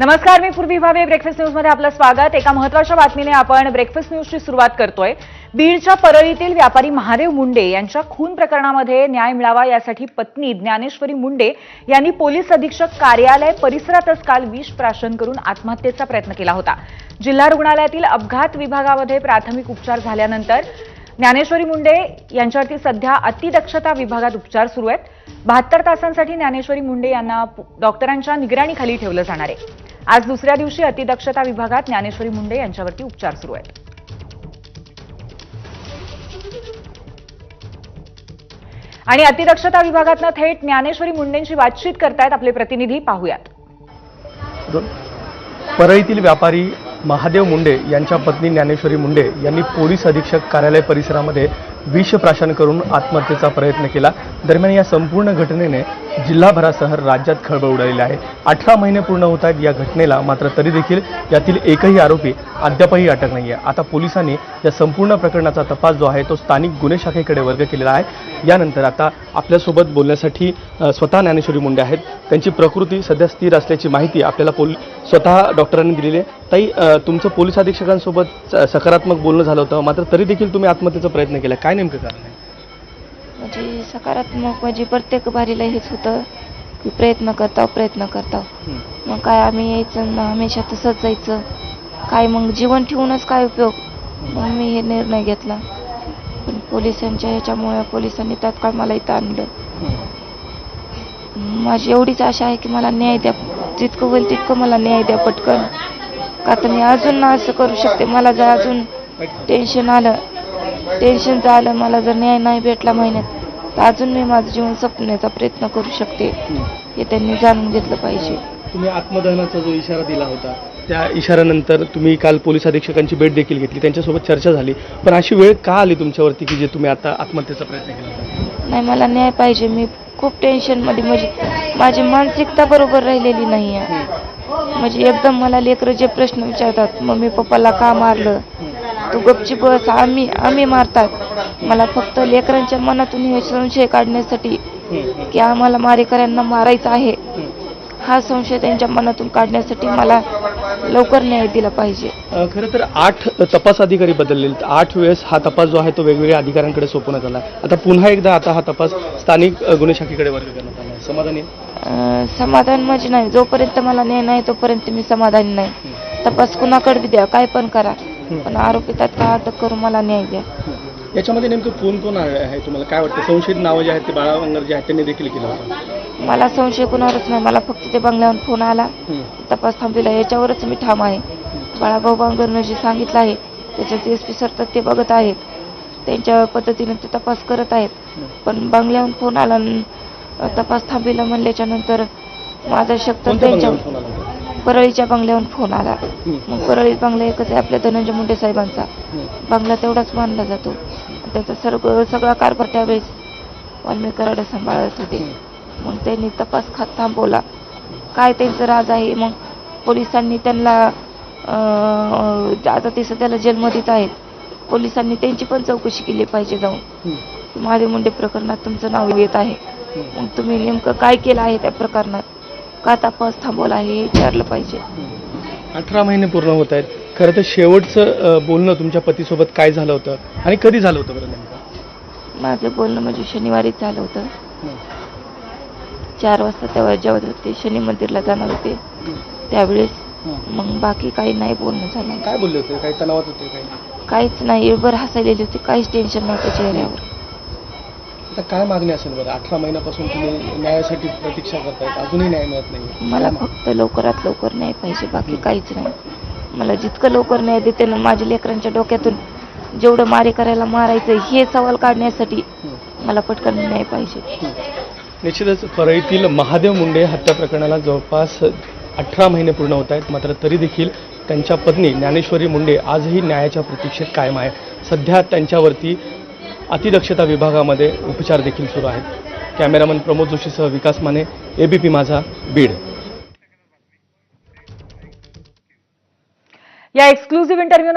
नमस्कार मी पूर्वी भावे ब्रेकफास्ट न्यूजमध्ये आपलं स्वागत. एका महत्त्वाच्या बातमीने आपण ब्रेकफास्ट न्यूजची सुरुवात करतोय. बीडच्या परळीतील व्यापारी महादेव मुंडे यांच्या खून प्रकरणामध्ये न्याय मिळावा यासाठी पत्नी ज्ञानेश्वरी मुंडे यांनी पोलीस अधीक्षक कार्यालय परिसरातच काल विष प्राशन करून आत्महत्येचा प्रयत्न केला होता. जिल्हा रुग्णालयातील अपघात विभागामध्ये प्राथमिक उपचार झाल्यानंतर ज्ञानेश्वरी मुंडे यांच्यावरती सध्या अतिदक्षता विभागात उपचार सुरू आहेत. बहात्तर तासांसाठी ज्ञानेश्वरी मुंडे यांना डॉक्टरांच्या निगराणीखाली ठेवलं जाणार आहे. आज दुसऱ्या दिवशी अतिदक्षता विभागात ज्ञानेश्वरी मुंडे यांच्यावरती उपचार सुरू आहेत. आणि अतिदक्षता विभागातनं थेट ज्ञानेश्वरी मुंडेंशी बातचीत करतायत आपले प्रतिनिधी. पाहूयात. परळीतील व्यापारी महादेव मुंडे यांच्या पत्नी ज्ञानेश्वरी मुंडे यांनी पोलीस अधीक्षक कार्यालय परिसरामध्ये विष प्राशन करून आत्महत्येचा प्रयत्न केला. दरम्यान या संपूर्ण घटनेने जिल्हाभरासह राज्यात खळबळ उडालेली आहे. अठरा महिने पूर्ण होत आहेत या घटनेला मात्र तरी देखील यातील एकही आरोपी अद्यापही अटक नाही आहे आता पोलिसांनी या संपूर्ण प्रकरणाचा तपास जो आहे तो स्थानिक गुन्हे शाखेकडे वर्ग केलेला आहे. यानंतर आता आपल्यासोबत बोलण्यासाठी स्वतः ज्ञानेश्वरी मुंडे आहेत. त्यांची प्रकृती सध्या स्थिर असल्याची माहिती आपल्याला पोल स्वतः डॉक्टरांनी दिलेली आहे. ताई तुमचं पोलीस अधीक्षकांसोबत सकारात्मक बोलणं झालं होतं. मात्र तरी देखील तुम्ही आत्महत्येचा प्रयत्न केला. काय नेमकं कारण आहे? म्हणजे सकारात्मक म्हणजे प्रत्येक बारीला हेच होतं की प्रयत्न करताव प्रयत्न करताव मग काय आम्ही यायचं ना हमेशा तसंच जायचं. काय मग जीवन ठेवूनच काय उपयोग? मग मी हे निर्णय घेतला. पण पोलिसांच्या ह्याच्यामुळे पोलिसांनी तात्काळ मला इथं आणलं. माझी एवढीच आशा आहे की मला न्याय द्या जितकं होईल तितकं मला न्याय द्या पटकन. का तर मी अजून ना असं करू शकते. मला जर अजून टेन्शन आलं टेन्शन आलं मला जर न्याय नाही भेटला महिन्यात तर अजून मी माझं जीवन जपण्याचा प्रयत्न करू शकते. हे त्यांनी जाणून घेतलं पाहिजे. तुम्ही आत्मदहनाचा जो इशारा दिला होता त्या इशाऱ्यानंतर तुम्ही काल पोलीस अधीक्षकांची भेट देखील घेतली त्यांच्यासोबत चर्चा झाली. पण अशी वेळ का आली तुमच्यावरती की जे तुम्ही आता आत्महत्येचा प्रयत्न केला? नाही मला न्याय पाहिजे. मी खूप टेन्शनमध्ये म्हणजे माझी मानसिकता बरोबर राहिलेली नाही आहे म्हणजे एकदम मला लेकरं जे प्रश्न विचारतात मम्मी पप्पाला का मारलं? तू गपची बस आम्ही आम्ही मारतात. मला फक्त लेकरांच्या मनातून हे संशय काढण्यासाठी की आम्हाला मारेकऱ्यांना मारायचं आहे. हा संशय त्यांच्या मनातून काढण्यासाठी मला लवकर न्याय दिला पाहिजे. खरं तर आठ तपास अधिकारी बदलले. आठ वेळेस हा तपास जो आहे तो वेगवेगळ्या अधिकाऱ्यांकडे सोपवण्यात आला. आता पुन्हा एकदा आता हा तपास स्थानिक गुन्हे शाखेकडे वर्ग करण्यात आला आहे. समाधानी समाधान म्हणजे नाही. जोपर्यंत मला न्याय नाही तोपर्यंत मी समाधानी नाही. तपास कुणाकडे द्या काय पण करा. पण आरोपी तात्काळ अटक करून मला न्याय द्या. याच्यामध्ये नेमकं कोण कोण आहे आहे तुम्हाला? काय वाटतं? संशयित नावं जे आहेत ते बाळा जे आहेत त्यांनी देखील केलं होतं. मला संशय कुणावरच नाही. मला फक्त ते बंगल्यावर फोन आला. तपास थांबविला. याच्यावरच मी ठाम आहे. बाळाभाऊ बांगरनं जे सांगितलं आहे त्याच्यात एस पी सर तर ते बघत आहेत. त्यांच्या पद्धतीने ते तपास करत आहेत. पण बंगल्याहून फोन आला तपास थांबविला म्हणल्याच्या नंतर माझा शक्त कोणत्या त्यांच्या बंगल्यावर फोन आला? परळीच्या. मग परळीत बंगला एकच आहे आपल्या धनंजय मुंडे साहेबांचा. बंगला तेवढाच मानला जातो. त्याचा सर्व सगळा कारभार त्यावेळेस वाल्मी कराडे सांभाळत होते. मग त्यांनी तपास खात थांबवला. काय त्यांचं राज आहे? मग पोलिसांनी त्यांना आता ते सध्याला जेलमध्येच आहेत. पोलिसांनी त्यांची पण चौकशी केली पाहिजे जाऊन. महादेव मुंडे प्रकरणात तुमचं नाव येत आहे. मग तुम्ही नेमकं काय केलं आहे त्या प्रकरणात? का तपास थांबवला आहे हे विचारलं पाहिजे. अठरा महिने पूर्ण होत आहेत. खरं तर शेवटचं बोलणं तुमच्या पतीसोबत काय झालं होतं आणि कधी झालं होतं बरं नेमकं? माझं बोलणं म्हणजे शनिवारीच झालं होतं. चार वाजता तेव्हा जेवत होते शनी मंदिरला जाणार होते. त्यावेळेस. मग बाकी काही नाही बोलणं झालं. काय बोलले होते? काही तणावात होते काही? काहीच नाही बरं हसायलेली होती काहीच टेन्शन नव्हतं चेहऱ्यावर. आता काय मागणी असेल बरं? अठरा महिन्यापासून तुम्ही न्यायासाठी प्रतीक्षा करतायत अजूनही न्याय मिळत नाही मला फक्त लवकरात लवकर न्याय पाहिजे बाकी काहीच नाही. मला जितकं लवकर न्याय देते ना माझ्या लेकरांच्या डोक्यातून जेवढं मारे करायला मारायचं हे सवाल काढण्यासाठी मला पटकन न्याय पाहिजे. निश्चितच परळीतील महादेव मुंडे हत्या प्रकरणाला जवळपास अठरा महिने पूर्ण होत आहेत. मात्र तरी देखील त्यांच्या पत्नी ज्ञानेश्वरी मुंडे आजही न्यायाच्या प्रतीक्षेत कायम आहे. सध्या त्यांच्यावरती अतिदक्षता विभागामध्ये उपचार देखील सुरू आहेत. कॅमेरामन प्रमोद जोशीसह विकास माने एबीपी माझा बीड. या एक्सक्लुझिव्ह इंटरव्ह्यू